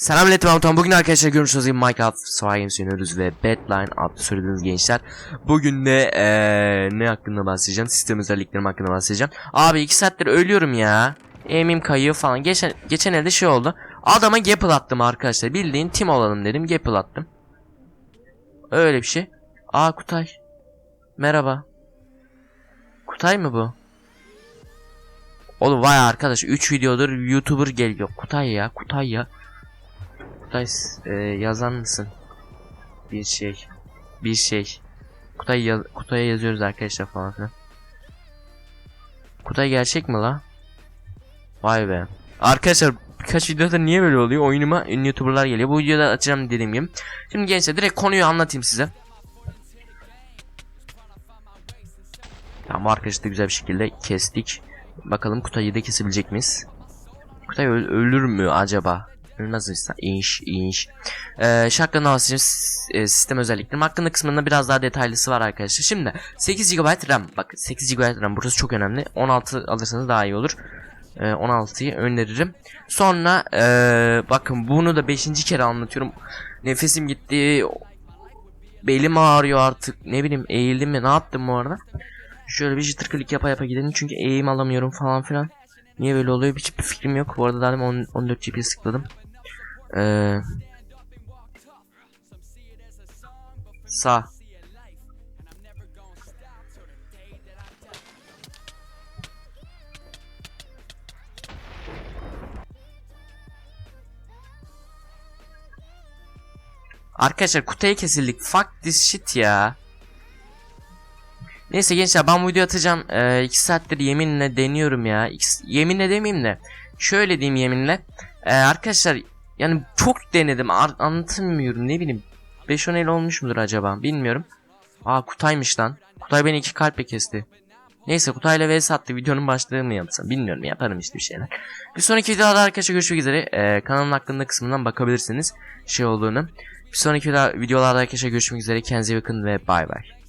Selamünaleyküm Altan. Bugün arkadaşlar görmüşsünüz gibi Minecraft Survivors oynuyoruz ve Badline adlı söylediğiniz gençler. Bugün de eee, ne hakkında bahsedeceğim? Sistem özelliklerim hakkında bahsedeceğim. Abi 2 saattir ölüyorum ya. Aim'im kayıyor falan. Geçen, geçen elde şey oldu. Adama gapple attım arkadaşlar. Bildiğin team olalım dedim. Gapple attım. Öyle bir şey. Aa Kutay. Merhaba. Kutay mı bu? Oğlum vay arkadaş 3 videodur YouTuber geliyor. Kutay ya, Kutay ya. Kutay e, yazan mısın? Bir şey. Bir şey. Kutay yaz Kutay'a yazıyoruz arkadaşlar falan filan. Kutay gerçek mi la? Vay be. Arkadaşlar birkaç videoda niye böyle oluyor? Oyunuma ünlü YouTuber'lar geliyor. Bu videoda açacağım dediğim gibi. Şimdi gençler direkt konuyu anlatayım size. Tamam arkadaşlar da güzel bir şekilde kestik. Bakalım Kutay'ı da kesebilecek miyiz? Kutay öl- ölür mü acaba? Ölmez inş inş. Ee, şarkının havası e, sistem özelliklerim hakkında kısmında biraz daha detaylısı var arkadaşlar. Şimdi 8 GB RAM. Bak 8 GB RAM burası çok önemli. 16 alırsanız daha iyi olur. Ee, 16'yı öneririm. Sonra ee, bakın bunu da 5. kere anlatıyorum. Nefesim gitti. Belim ağrıyor artık. Ne bileyim eğildim mi ne yaptım bu arada. Şöyle bir jitter click yapa yapa gidelim çünkü eğim alamıyorum falan filan. Niye böyle oluyor hiçbir fikrim yok. Bu arada daha demin 10 14 GPS tıkladım. Ee, sağ. Arkadaşlar kutuya kesildik. Fuck this shit ya. Neyse gençler ben bu videoyu atacağım. 2 ee, saattir yeminle deniyorum ya. İki, yeminle demeyeyim de. Şöyle diyeyim yeminle. Ee, arkadaşlar yani çok denedim. Ar- anlatamıyorum ne bileyim. 5-10 el olmuş mudur acaba bilmiyorum. Aa Kutay'mış lan. Kutay beni iki kalple kesti. Neyse Kutay'la vs attı videonun başlığı mı yapsam bilmiyorum yaparım işte bir şeyler. Bir sonraki videoda arkadaşlar görüşmek üzere. Ee, kanalın hakkında kısmından bakabilirsiniz şey olduğunu. Bir sonraki videolarda arkadaşlar görüşmek üzere. Kendinize bakın ve bay bay.